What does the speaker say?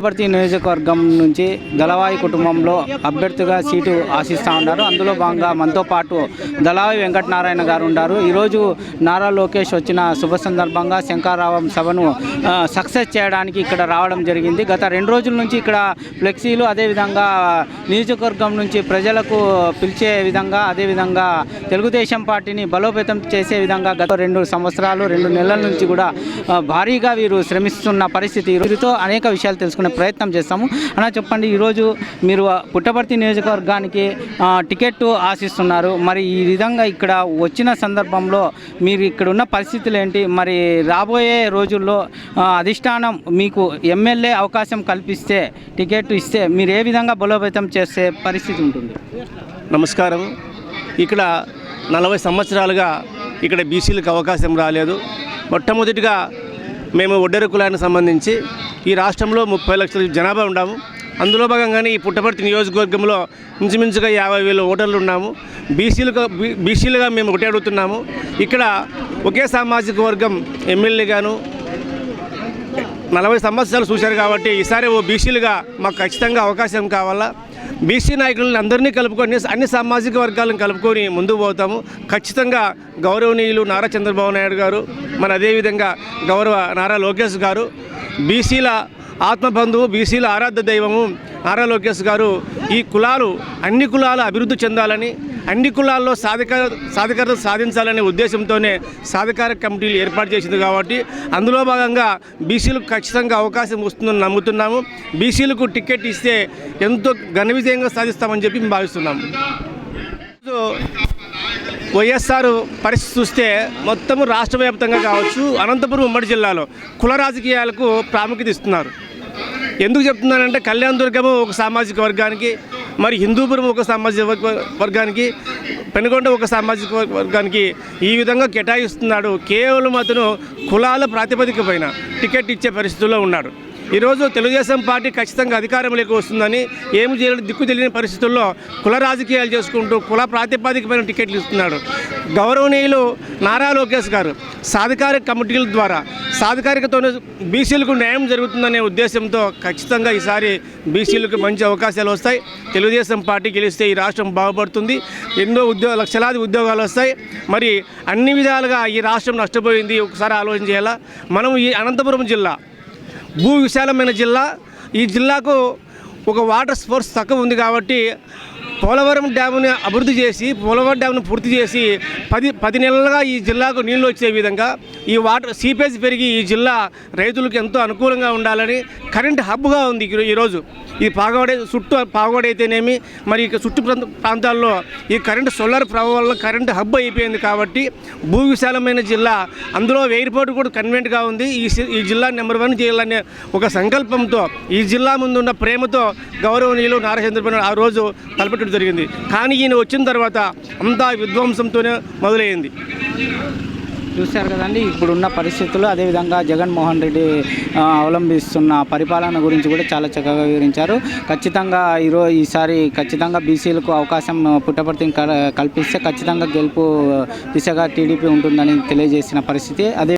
పుట్టపర్తి నియోజకవర్గం నుంచి దళవాయి కుటుంబంలో అభ్యర్థిగా సీటు ఆశిస్తూ ఉన్నారు. అందులో భాగంగా మనతో పాటు దళవాయి వెంకటనారాయణ గారు ఉన్నారు. ఈరోజు నారా లోకేష్ వచ్చిన శుభ సందర్భంగా శంకారావం సభను సక్సెస్ చేయడానికి ఇక్కడ రావడం జరిగింది. గత రెండు రోజుల నుంచి ఇక్కడ ఫ్లెక్సీలు అదేవిధంగా నియోజకవర్గం నుంచి ప్రజలకు పిలిచే విధంగా అదేవిధంగా తెలుగుదేశం పార్టీని బలోపేతం చేసే విధంగా గత రెండు సంవత్సరాలు రెండు నెలల నుంచి కూడా భారీగా వీరు శ్రమిస్తున్న పరిస్థితి. వీరితో అనేక విషయాలు తెలుసుకునే ప్రయత్నం చేస్తాము. అలా చెప్పండి ఈరోజు మీరు పుట్టపర్తి నియోజకవర్గానికి టికెట్ ఆశిస్తున్నారు. మరి ఈ విధంగా ఇక్కడ వచ్చిన సందర్భంలో మీరు ఇక్కడ ఉన్న పరిస్థితులు ఏంటి? మరి రాబోయే రోజుల్లో అధిష్టానం మీకు ఎమ్మెల్యే అవకాశం కల్పిస్తే టికెట్ ఇస్తే మీరు ఏ విధంగా బలోపేతం చేసే పరిస్థితి ఉంటుంది? నమస్కారం. ఇక్కడ నలభై సంవత్సరాలుగా ఇక్కడ బీసీలకు అవకాశం రాలేదు. మొట్టమొదటిగా మేము ఒడ్డెర కులానికి సంబంధించి ఈ రాష్ట్రంలో ముప్పై లక్షల జనాభా ఉన్నాము. అందులో భాగంగానే ఈ పుట్టపర్తి నియోజకవర్గంలో ఇంచుమించుగా యాభై వేల ఓటర్లు ఉన్నాము. బీసీలుగా బీ- బీసీలుగా మేము ఒకటి అడుగుతున్నాము. ఇక్కడ ఒకే సామాజిక వర్గం ఎమ్మెల్యేగాను నలభై సంవత్సరాలు చూశారు కాబట్టి ఈసారి ఓ బీసీలుగా మాకు ఖచ్చితంగా అవకాశం కావాలా? బీసీ నాయకులను అందరినీ కలుపుకొని అన్ని సామాజిక వర్గాలను కలుపుకొని ముందు పోతాము. ఖచ్చితంగా గౌరవనీయులు నారా చంద్రబాబు నాయుడు గారు మన అదేవిధంగా గౌరవ నారా లోకేష్ గారు బీసీల ఆత్మబంధువు బీసీల ఆరాధ్య దైవము నారా లోకేష్ గారు ఈ కులాలు అన్ని కులాలు అభివృద్ధి చెందాలని అన్ని కులాల్లో సాధికార సాధికారత సాధించాలనే ఉద్దేశంతోనే సాధికార కమిటీలు ఏర్పాటు చేసింది కాబట్టి అందులో భాగంగా బీసీలకు ఖచ్చితంగా అవకాశం వస్తుందని నమ్ముతున్నాము. బీసీలకు టికెట్ ఇస్తే ఎంతో ఘన విజయంగా సాధిస్తామని చెప్పి మేము భావిస్తున్నాము వైఎస్ఆర్ పరిస్థితి చూస్తే మొత్తము రాష్ట్ర వ్యాప్తంగా కావచ్చు అనంతపురం ఉమ్మడి జిల్లాలో కుల రాజకీయాలకు ప్రాముఖ్యత ఇస్తున్నారు. ఎందుకు చెప్తున్నానంటే కళ్యాణ దుర్గము ఒక సామాజిక వర్గానికి మరి హిందూపురం ఒక సామాజిక వర్గానికి పెనుగొండ ఒక సామాజిక వర్గానికి ఈ విధంగా కేటాయిస్తున్నాడు. కేవలం అతను కులాల ప్రాతిపదిక పైన టికెట్ ఇచ్చే పరిస్థితుల్లో ఉన్నాడు. ఈరోజు తెలుగుదేశం పార్టీ ఖచ్చితంగా అధికారంలోకి వస్తుందని ఏమి చేయలేదు దిక్కు తెలియని పరిస్థితుల్లో కుల రాజకీయాలు చేసుకుంటూ కుల ప్రాతిపదికమైన టికెట్లు ఇస్తున్నాడు గౌరవనీయులు నారా లోకేష్ గారు సాధికారిక కమిటీల ద్వారా సాధికారికతోనే బీసీలకు న్యాయం జరుగుతుందనే ఉద్దేశంతో ఖచ్చితంగా ఈసారి బీసీలకు మంచి అవకాశాలు వస్తాయి. తెలుగుదేశం పార్టీ గెలిస్తే ఈ రాష్ట్రం బాగుపడుతుంది. ఎన్నో ఉద్యోగ లక్షలాది ఉద్యోగాలు వస్తాయి. మరి అన్ని విధాలుగా ఈ రాష్ట్రం నష్టపోయింది. ఒకసారి ఆలోచన చేయాలా? మనం ఈ అనంతపురం జిల్లా భూ విశాలమైన జిల్లా. ఈ జిల్లాకు ఒక వాటర్ సోర్స్ తక్కువ ఉంది కాబట్టి పోలవరం డ్యాముని అభివృద్ధి చేసి పోలవరం డ్యామ్ను పూర్తి చేసి పది పది నెలలుగా ఈ జిల్లాకు నీళ్ళు వచ్చే విధంగా ఈ వాటర్ సీపేజ్ పెరిగి ఈ జిల్లా రైతులకు ఎంతో అనుకూలంగా ఉండాలని కరెంట్ హబ్గా ఉంది ఈ- ఈరోజు ఈ పాగోడే చుట్టూ పాగోడైతేనేమి మరి ఇక చుట్టూ ప్రాంతాల్లో ఈ కరెంటు సోలార్ ప్రభావం వల్ల కరెంటు హబ్ అయిపోయింది కాబట్టి భూ విశాలమైన జిల్లా. అందులో ఎయిర్పోర్ట్ కూడా కన్వెంట్గా ఉంది. ఈ ఈ జిల్లా నెంబర్ వన్ చేయాలనే ఒక సంకల్పంతో ఈ జిల్లా ముందున్న ప్రేమతో గౌరవనీయులు నారా చంద్రబాబు ఆ రోజు తలపెట్టడం జరిగింది. కానీ ఈయన వచ్చిన తర్వాత అంతా విధ్వంసంతోనే మొదలైంది. చూశారు కదండి ఇప్పుడున్న పరిస్థితులు అదేవిధంగా జగన్మోహన్ రెడ్డి అవలంబిస్తున్న పరిపాలన గురించి కూడా చాలా చక్కగా వివరించారు. ఖచ్చితంగా ఈరోజు ఈసారి ఖచ్చితంగా బీసీలకు అవకాశం పుట్టపర్తిని కల్- కల్పిస్తే ఖచ్చితంగా గెలుపు దిశగా టీడీపీ ఉంటుందని తెలియజేసిన పరిస్థితి. అదే